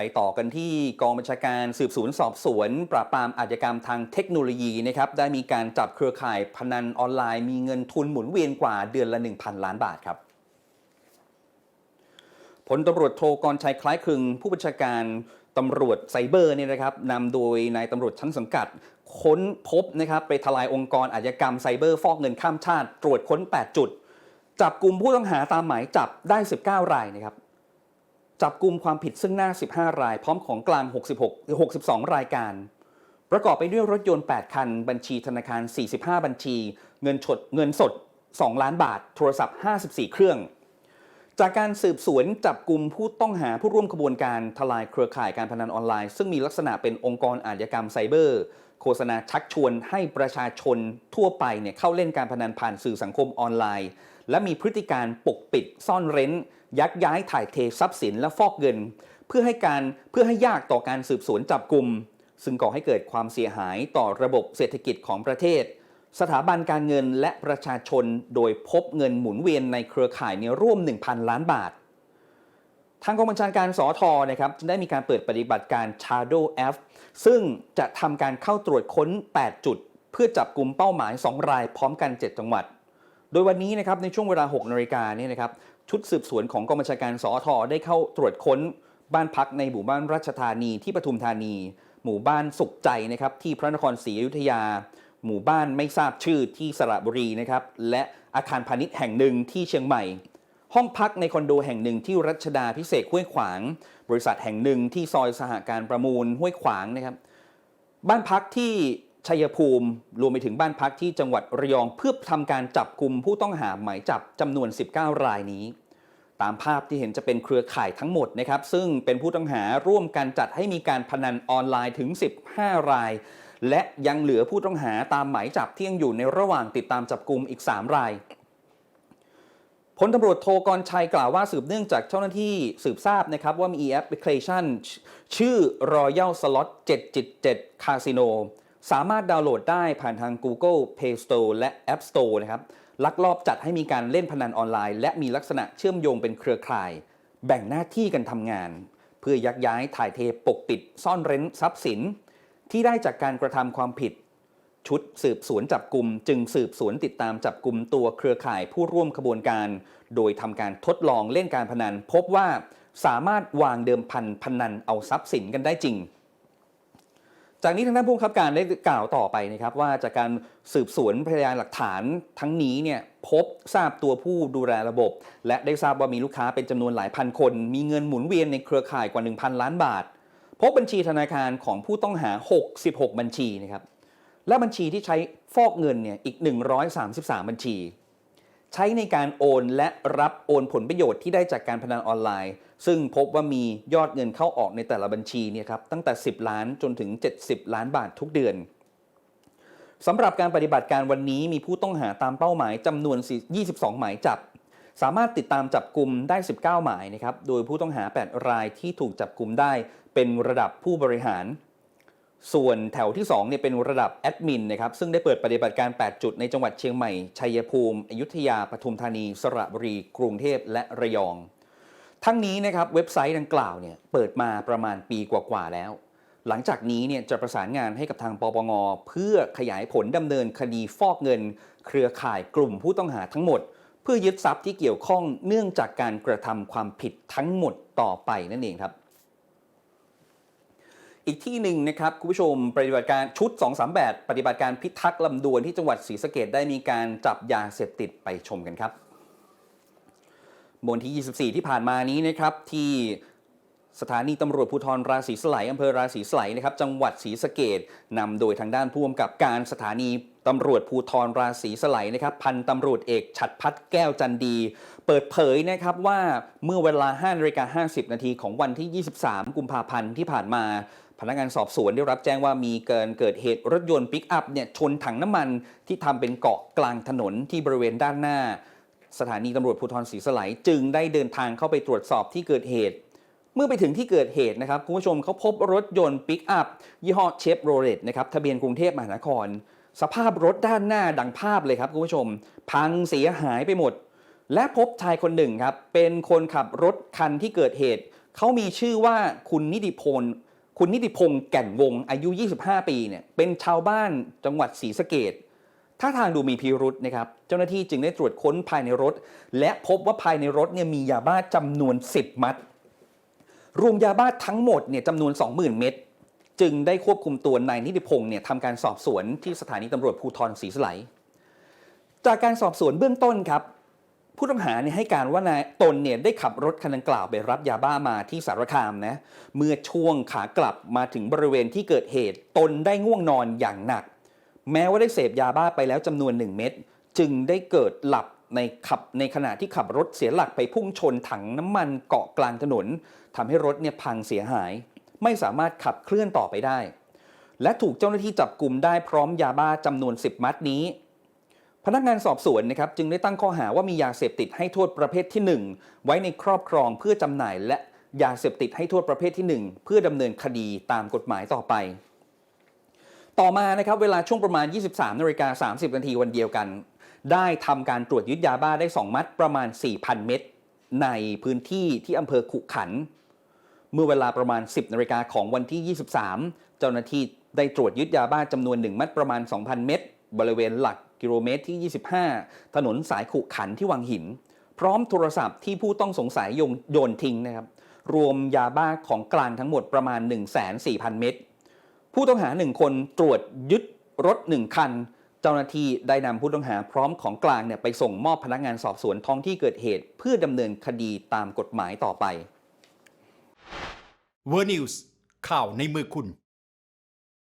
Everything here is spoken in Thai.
ไปต่อกันที่กองบัญชาการสืบสวนสอบสวน ปราบปรามอาชญากรรมทางเทคโนโลยีนะครับได้มีการจับเครือข่ายพนันออนไลน์มีเงินทุนหมุนเวียนกว่าเดือนละ 1,000 ล้านบาทครับพลตำรวจโทกรชัยคล้ายคลึงผู้บัญชาการตำรวจไซเบอร์เนี่ยนะครับนำโดยนายตำรวจชั้นสังกัด ค้นพบนะครับไปทลายองค์กรอาชญากรรมไซเบอร์ฟอกเงินข้ามชาติ ตรวจค้น 8 จุด จับกลุ่มผู้ต้องหาตามหมายจับได้ 19 รายนะครับ จับกลุ่มความผิดซึ่งหน้า 15 ราย พร้อมของกลาง 66 62 รายการ ประกอบไปด้วยรถยนต์ 8 คัน บัญชีธนาคาร 45 บัญชี เงินสดเงินสด 2 ล้านบาท โทรศัพท์ 54 เครื่อง จากการสืบสวนจับกลุ่มผู้ต้องหาผู้ร่วมขบวนการทลายเครือข่ายการพนันออนไลน์ ซึ่งมีลักษณะเป็นองค์กรอาชญากรรมไซเบอร์ โฆษณาชักชวนให้ประชาชนทั่วไปเนี่ยเข้าเล่นการพนันผ่านสื่อสังคมออนไลน์ และมีพฤติการปกปิดซ่อนเร้น ยักย้ายถ่ายเททรัพย์สินและฟอกเงิน เพื่อให้การเพื่อให้ยากต่อการสืบสวนจับกลุ่มซึ่งก่อให้เกิดความเสียหายต่อระบบเศรษฐกิจของประเทศ สถาบันการเงินและประชาชนโดยพบเงินหมุนเวียนในเครือข่ายเนี่ยร่วม 1,000 ล้านบาท ทางกองบัญชาการสอทอนะครับจึงได้มีการเปิดปฏิบัติการ Shadow F ซึ่งจะทำการเข้าตรวจค้น 8 จุด เพื่อจับกลุ่มเป้าหมาย 2 รายพร้อมกัน 7 จังหวัด โดยวันนี้นะครับในช่วงเวลา 6นาฬิกาเนี่ยนะครับ ชุดสืบสวนของกองบัญชาการสอทอได้เข้าตรวจค้นบ้านพักในหมู่บ้านราชธานีที่ปทุมธานี หมู่บ้านสุขใจนะครับที่พระนครศรีอยุธยา หมู่บ้านไม่ทราบชื่อที่สระบุรีนะครับและอาคารพาณิชย์แห่งหนึ่งที่เชียงใหม่ ห้องพักในคอนโดแห่งหนึ่งที่รัชดาพิเศษห้วยขวาง บริษัทแห่งหนึ่งที่ซอยสหการประมูลห้วยขวางนะครับบ้านพักที่ ชัยภูมิรวมไปถึงบ้านพักที่จังหวัดระยองเพื่อทำการจับกลุ่มผู้ต้องหาหมายจับจำนวน 19 รายนี้ ตามภาพที่เห็นจะเป็นเครือข่ายทั้งหมดนะครับ ซึ่งเป็นผู้ต้องหาร่วมกันจัดให้มีการพนันออนไลน์ถึง 15 ราย และยังเหลือผู้ต้องหาตามหมายจับที่ยังอยู่ในระหว่างติดตามจับกลุ่มอีก 3 รายพลตำรวจโทกรชัยกล่าวว่าสืบเนื่องจากเจ้าหน้าที่สืบทราบนะครับว่ามีแอปพลิเคชัน ชื่อ Royal Slot 777 Casino สามารถดาวน์โหลดได้ผ่านทาง Google Play Store และ App Store นะครับ ลักลอบจัดให้มีการเล่นพนันออนไลน์ และมีลักษณะเชื่อมโยงเป็นเครือข่าย แบ่งหน้าที่กันทำงาน เพื่อยักย้ายถ่ายเทปกปิด ซ่อนเร้นทรัพย์สิน ที่ได้จากการกระทำความผิด ชุดสืบสวนจับกลุ่มจึงสืบสวนติดตามจับกลุ่มตัวเครือข่ายผู้ร่วมขบวนการ โดยทำการทดลองเล่นการพนัน พบว่าสามารถวางเดิมพันพนันเอาทรัพย์สินกันได้จริง จากนี้ทางด้านผู้บังคับการได้กล่าวต่อไปนะครับว่าจากการสืบสวนพยานหลักฐานทั้งนี้เนี่ยพบทราบตัวผู้ดูแลระบบ และได้ทราบว่ามีลูกค้าเป็นจำนวนหลายพันคน มีเงินหมุนเวียนในเครือข่ายกว่า 1,000 ล้านบาท พบบัญชีธนาคารของผู้ต้องหา 66 บัญชีนะครับและบัญชีที่ใช้ฟอกเงินเนี่ยอีก 133 บัญชี ใช้ในการโอนและรับโอนผลประโยชน์ที่ได้จากการพนันออนไลน์ ซึ่งพบว่ามียอดเงินเข้าออกในแต่ละบัญชีเนี่ยครับตั้งแต่ 10 ล้านจนถึง 70 ล้านบาททุกเดือนสำหรับการปฏิบัติการวันนี้มีผู้ต้องหาตามเป้าหมายจำนวน 22 หมายจับ สามารถติดตามจับกลุ่มได้ 19 หมายนะครับ โดยผู้ต้องหา 8 รายที่ถูกจับกลุ่มได้เป็นระดับผู้บริหาร ส่วนแถวที่2เนี่ยเป็นระดับแอดมินนะครับซึ่งได้เปิดปฏิบัติการ 8 จุดในจังหวัดเชียงใหม่ ชัยภูมิ อยุธยา ปทุมธานี สระบุรี กรุงเทพ และระยอง ทั้งนี้นะครับเว็บไซต์ดังกล่าวเนี่ยเปิดมาประมาณปีกว่าๆแล้ว หลังจากนี้เนี่ยจะประสานงานให้กับทางปปง เพื่อขยายผลดำเนินคดีฟอกเงิน เครือข่ายกลุ่มผู้ต้องหาทั้งหมด เพื่อยึดทรัพย์ที่เกี่ยวข้องเนื่องจากการกระทำความผิดทั้งหมดต่อไปนั่นเองครับ อีกที่หนึ่งนะครับคุณผู้ชมปฏิบัติการชุด 238 ปฏิบัติการพิทักษ์ลำดวนที่จังหวัดศรีสะเกดได้มีการจับยาเสพติดไปชมกันครับบนที่ 24 ที่ผ่านมานี้นะครับที่สถานีตำรวจภูธรราศีสไลยอำเภอราศีสไลยนะครับจังหวัดศรีสะเกดนำโดยทางด้านผู้กำกับการสถานีตำรวจภูธรราศีสไลยนะครับพันตำรวจเอกฉัดพัฒแก้วจันดี เปิดเผยนะครับว่าเมื่อเวลา5นาฬิกา50 นาทีของวันที่ 23 กุมภาพันธ์ที่ผ่านมา พนักงานสอบสวนได้รับแจ้งว่ามีเกินเกิดเหตุรถยนต์ปิกอัพเนี่ยชนถังน้ำมันที่ทำเป็นเกาะกลางถนนที่บริเวณด้านหน้า สถานีตำรวจภูธรศรีสไลจึงได้เดินทางเข้าไปตรวจสอบที่เกิดเหตุ เมื่อไปถึงที่เกิดเหตุนะครับคุณผู้ชมเขาพบรถยนต์ปิกอัพยี่ห้อเชฟโรเลตนะครับทะเบียนกรุงเทพมหานคร สภาพรถด้านหน้าดังภาพเลยครับคุณผู้ชม พังเสียหายไปหมด และพบชายคนหนึ่งครับเป็นคนขับรถคันที่เกิดเหตุเขามีชื่อว่าคุณนิติพล คุณนิติพงศ์แก่นวงอายุ 25 ปีเนี่ยเป็นชาวบ้านจังหวัดศรีสะเกดท่าทางดูมีพิรุษนะครับ เจ้าหน้าที่จึงได้ตรวจค้นภายในรถ และพบว่าภายในรถเนี่ยมียาบ้าจำนวน 10 มัด รวมยาบ้าทั้งหมดเนี่ยจำนวน 20,000 เม็ดจึงได้ควบคุมตัวนายนิติพงศ์เนี่ยทำการสอบสวนที่สถานีตำรวจภูธรศรีสไลจากการสอบสวนเบื้องต้นครับ ผู้ต้องหาเนี่ยให้การว่านายตนเนี่ยได้ขับรถคันดังกล่าวไปรับยาบ้ามาที่สารคามนะเมื่อช่วงขากลับมาถึงบริเวณที่เกิดเหตุ ตนได้ง่วงนอนอย่างหนัก แม้ว่าได้เสพยาบ้าไปแล้วจำนวน 1 เม็ดจึงได้เกิดหลับในขับในขณะที่ขับรถเสียหลักไปพุ่งชนถังน้ำมันเกาะกลางถนนทำให้รถเนี่ยพังเสียหาย ไม่สามารถขับเคลื่อนต่อไปได้ และถูกเจ้าหน้าที่จับกลุ่มได้พร้อมยาบ้าจำนวน 10 มัดนี้ พนักงานสอบสวนนะครับจึงได้ตั้งข้อหาว่ามียาเสพติดให้โทษประเภทที่ 1 ไว้ในครอบครองเพื่อจำหน่าย และยาเสพติดให้โทษประเภทที่ 1 เพื่อดำเนินคดีตามกฎหมายต่อไป ต่อมานะครับเวลาช่วงประมาณ 23นาฬิกา30 นาทีวันเดียวกัน ได้ทำการตรวจยึดยาบ้าได้ 2 มัดประมาณ 4,000 เม็ดในพื้นที่ที่อำเภอขุขัน เมื่อเวลาประมาณ 10นาฬิกาของวันที่ 23 เจ้าหน้าที่ได้ตรวจยึดยาบ้าจำนวน 1 มัดประมาณ 2,000 เม็ดบริเวณหลัก กิโลเมตรที่ 25 ถนนสายขุขันที่วังหิน พร้อมโทรศัพท์ที่ผู้ต้องสงสัยโยนโยนทิ้งนะครับ รวมยาบ้าของกลางทั้งหมดประมาณ 1,400,000 เม็ด ผู้ต้องหา 1 คนตรวจยึดรถ 1 คัน เจ้าหน้าที่ได้นำผู้ต้องหาพร้อมของกลางเนี่ยไปส่งมอบพนักงานสอบสวนท้องที่เกิดเหตุ เพื่อดำเนินคดีตามกฎหมายต่อไปเวอร์นิวส์ข่าวในมือคุณ